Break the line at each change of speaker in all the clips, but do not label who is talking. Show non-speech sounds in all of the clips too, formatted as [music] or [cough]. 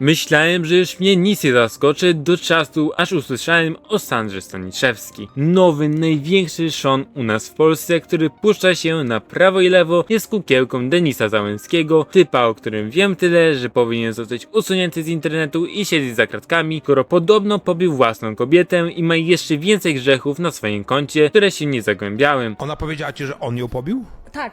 Myślałem, że już mnie nic nie zaskoczy do czasu, aż usłyszałem o Sandrze Staniszewski. Nowy, największy szon u nas w Polsce, który puszcza się na prawo i lewo, jest kukiełką Denisa Załęckiego, typa, o którym wiem tyle, że powinien zostać usunięty z internetu i siedzieć za kratkami, skoro podobno pobił własną kobietę i ma jeszcze więcej grzechów na swoim koncie, które się nie zagłębiałem.
Ona powiedziała ci, że on ją pobił?
Tak.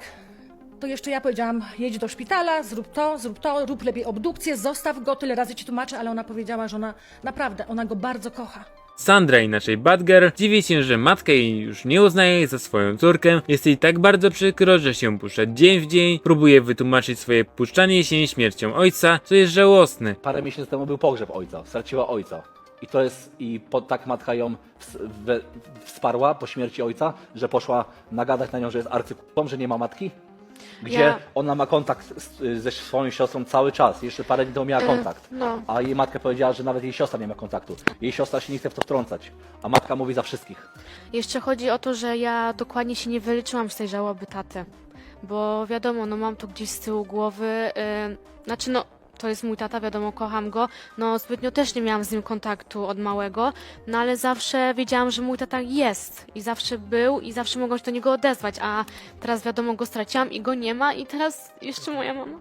To jeszcze ja powiedziałam, jedź do szpitala, zrób to, zrób to, rób lepiej obdukcję, zostaw go, tyle razy ci tłumaczę, ale ona powiedziała, że ona naprawdę, ona go bardzo kocha.
Sandra, inaczej Badger, dziwi się, że matka jej już nie uznaje za swoją córkę. Jest jej tak bardzo przykro, że się puszcza dzień w dzień, próbuje wytłumaczyć swoje puszczanie się śmiercią ojca, co jest żałosne.
Parę miesięcy temu był pogrzeb ojca, straciła ojca. I to jest, i po, tak matka ją ws, we, wsparła po śmierci ojca, że poszła nagadać na nią, że jest arcykupą, że nie ma matki. Gdzie
Ja-
ona ma kontakt z, ze swoją siostrą cały czas. Jeszcze parę dni temu miała
E,
kontakt.
no.
A jej matka powiedziała, że nawet jej siostra nie ma kontaktu. Jej siostra się nie chce w to wtrącać. A matka mówi za wszystkich.
Jeszcze chodzi o to, że ja dokładnie się nie wyliczyłam z tej żałoby taty. Bo wiadomo, no mam to gdzieś z tyłu głowy. Yy, znaczy, no to jest mój tata, wiadomo, kocham go. No zbytnio też nie miałam z nim kontaktu od małego, no ale zawsze wiedziałam, że mój tata jest i zawsze był i zawsze mogłam się do niego odezwać, a teraz wiadomo, go straciłam i go nie ma i teraz jeszcze moja mama.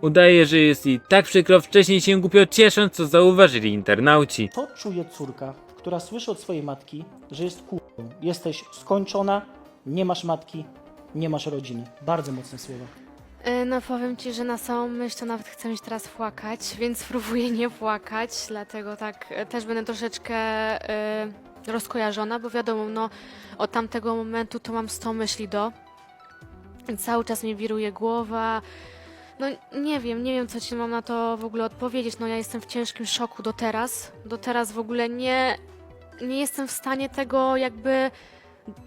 Udaje, że jest jej tak przykro, wcześniej się głupio ciesząc, co zauważyli internauci.
To czuje córka, która słyszy od swojej matki, że jest kurwą. Jesteś skończona, nie masz matki, nie masz rodziny. Bardzo mocne słowa.
E, No powiem Ci, że na samą myśl to nawet chcę mi się teraz płakać, więc próbuję [laughs] nie płakać, dlatego tak e, też będę troszeczkę e, rozkojarzona, bo wiadomo, no od tamtego momentu to mam 100 myśli do. Cały czas mi wiruje głowa. No nie wiem, nie wiem co Ci mam na to w ogóle odpowiedzieć. No ja jestem w ciężkim szoku do teraz. Do teraz w ogóle nie, nie jestem w stanie tego jakby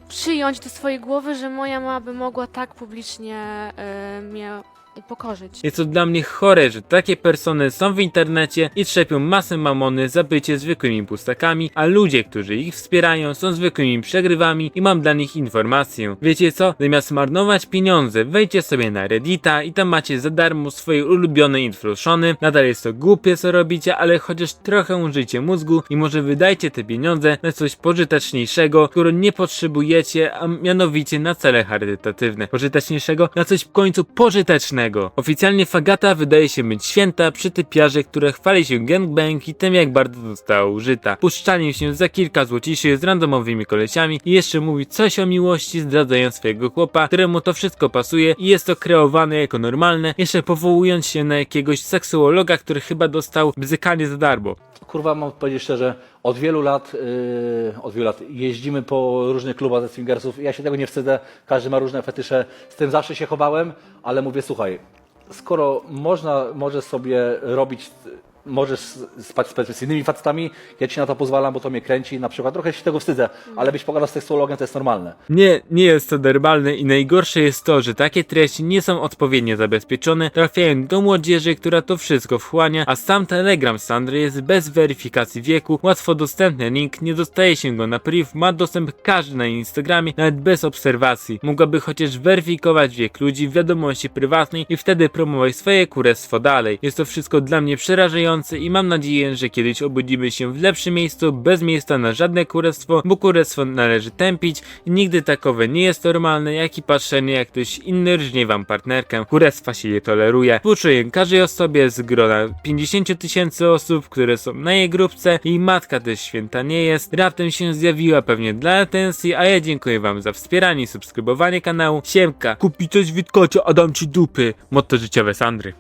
przyjąć do swojej głowy, że moja mama by mogła tak publicznie e, mnie upokorzyć.
Jest to dla mnie chore, że takie persony są w internecie i trzepią masę mamony za bycie zwykłymi pustakami, a ludzie, którzy ich wspierają są zwykłymi przegrywami i mam dla nich informację. Wiecie co? Zamiast marnować pieniądze, wejdźcie sobie na Reddita i tam macie za darmo swoje ulubione infoszony. Nadal jest to głupie co robicie, ale chociaż trochę użyjcie mózgu i może wydajcie te pieniądze na coś pożyteczniejszego, którego nie potrzebujecie, a mianowicie na cele charytatywne. Pożyteczniejszego na coś w końcu pożytecznego. Oficjalnie Fagata wydaje się być święta przy typiarze, które chwali się gangbang i tym jak bardzo została użyta. Puszczaniem się za kilka złociszy z randomowymi kolesiami i jeszcze mówi coś o miłości zdradzając swojego chłopa, któremu to wszystko pasuje i jest to kreowane jako normalne, jeszcze powołując się na jakiegoś seksuologa, który chyba dostał bzykanie za darmo.
Kurwa, mam powiedzieć szczerze, od wielu lat, yy, od wielu lat jeździmy po różnych klubach ze swingersów. Ja się tego nie wstydzę, każdy ma różne fetysze. Z tym zawsze się chowałem, ale mówię, słuchaj, skoro można, możesz sobie robić, możesz spać z perfekcyjnymi facetami, ja ci na to pozwalam, bo to mnie kręci, na przykład trochę się tego wstydzę, ale być pogadał z seksuologiem to jest normalne.
Nie, nie jest to normalne i najgorsze jest to, że takie treści nie są odpowiednio zabezpieczone, trafiają do młodzieży, która to wszystko wchłania, a sam Telegram Sandry jest bez weryfikacji wieku, łatwo dostępny link, nie dostaje się go na priv, ma dostęp każdy na Instagramie, nawet bez obserwacji. Mogłaby chociaż weryfikować wiek ludzi w wiadomości prywatnej i wtedy promować swoje kurestwo dalej. Jest to wszystko dla mnie przerażające i mam nadzieję, że kiedyś obudzimy się w lepszym miejscu, bez miejsca na żadne kurestwo, bo kurestwo należy tępić nigdy takowe nie jest normalne, jak i patrzenie jak ktoś inny rżnie wam partnerkę. Kurestwa się nie toleruje. Współczuję każdej osobie z grona 50 tysięcy osób, które są na jej grupce i matka też święta nie jest. Raptem się zjawiła pewnie dla atencji, a ja dziękuję wam za wspieranie i subskrybowanie kanału. Siemka, kupi coś Witkocia, a dam ci dupy. Motto życiowe Sandry.